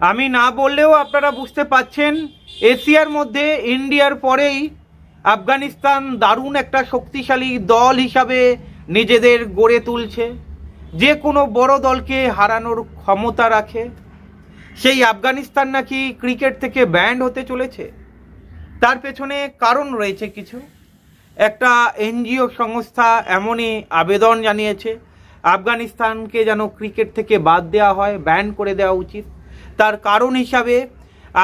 আমি না বললেও আপনারা বুঝতে পাচ্ছেন, এশিয়ার মধ্যে ইন্ডিয়ার পরেই আফগানিস্তান দারুণ একটা শক্তিশালী দল হিসাবে নিজেদের গড়ে তুলছে। যে কোনো বড় দলকে হারানোর ক্ষমতা রাখে। সেই আফগানিস্তান নাকি ক্রিকেট থেকে ব্যান্ড হতে চলেছে। তার পেছনে কারণ রয়েছে কিছু। একটা এনজিও সংস্থা এমনই আবেদন জানিয়েছে, আফগানিস্তানকে যেন ক্রিকেট থেকে বাদ দেওয়া হয়, ব্যান করে দেওয়া উচিত। তার কারণ হিসাবে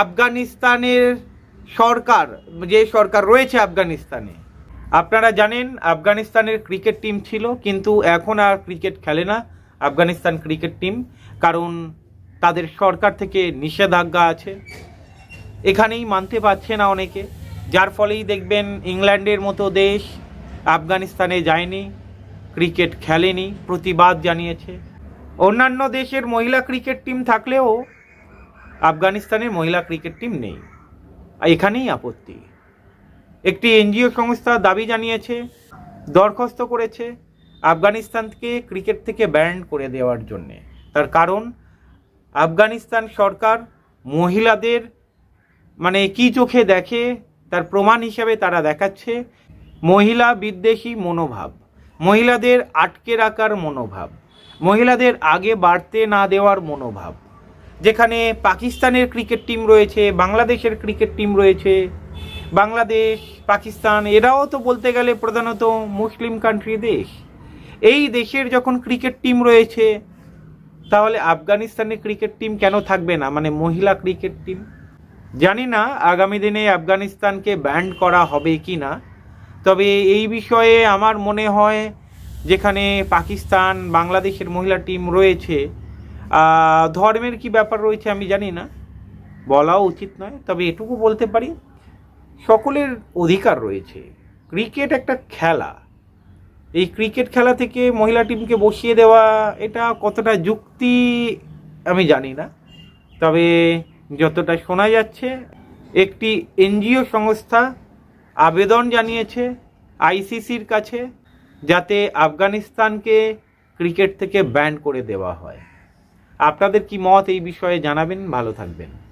আফগানিস্তানের সরকার, যে সরকার রয়েছে আফগানিস্তানে, আপনারা জানেন আফগানিস্তানের ক্রিকেট টিম ছিল, কিন্তু এখন আর ক্রিকেট খেলে না আফগানিস্তান ক্রিকেট টিম, কারণ তাদের সরকার থেকে নিষেধাজ্ঞা আছে। এখানেই মানতে পারছে না অনেকে, যার ফলেই দেখবেন ইংল্যান্ডের মতো দেশ আফগানিস্তানে যায়নি, ক্রিকেট খেলেনি, প্রতিবাদ জানিয়েছে। অন্যান্য দেশের মহিলা ক্রিকেট টিম থাকলেও আফগানিস্তানের মহিলা ক্রিকেট টিম নেই। এখানেই আপত্তি। একটি এনজিও সংস্থা দাবি জানিয়েছে, দরখাস্ত করেছে আফগানিস্তানকে ক্রিকেট থেকে ব্যান্ড করে দেওয়ার জন্যে। তার কারণ, আফগানিস্তান সরকার মহিলাদের মানে কি চোখে দেখে তার প্রমাণ হিসাবে তারা দেখাচ্ছে, মহিলা বিদ্বেষী মনোভাব, মহিলাদের আটকে রাখার মনোভাব, মহিলাদের আগে বাড়তে না দেওয়ার মনোভাব। যেখানে পাকিস্তানের ক্রিকেট টিম রয়েছে, বাংলাদেশের ক্রিকেট টিম রয়েছে, বাংলাদেশ, পাকিস্তান, এরাও তো বলতে গেলে প্রধানত মুসলিম কান্ট্রি দেশ। এই দেশের যখন ক্রিকেট টিম রয়েছে, তাহলে আফগানিস্তানের ক্রিকেট টিম কেন থাকবে না? মানে মহিলা ক্রিকেট টিম? জানি না আগামী দিনে আফগানিস্তানকে ব্যান্ড করা হবে কি না। তবে এই বিষয়ে আমার মনে হয়, যেখানে পাকিস্তান, বাংলাদেশের মহিলা টিম রয়েছে ধর্মের কি ব্যাপার রয়েছে আমি জানি না। বলাও উচিত নয়, তবে এটুকু বলতে পারি, সকলের অধিকার রয়েছে। ক্রিকেট একটা খেলা। এই ক্রিকেট খেলা থেকে মহিলা টিমকে বসিয়ে দেওয়া, এটা কতটা যুক্তি আমি জানি না। তবে যতটা শোনা যাচ্ছে, একটি এনজিও সংস্থা আবেদন জানিয়েছে আইসিসির কাছে, যাতে আফগানিস্তানকে ক্রিকেট থেকে ব্যান করে দেওয়া হয়। আপনাদের কি মত এই বিষয়ে জানাবেন? ভালো থাকবেন।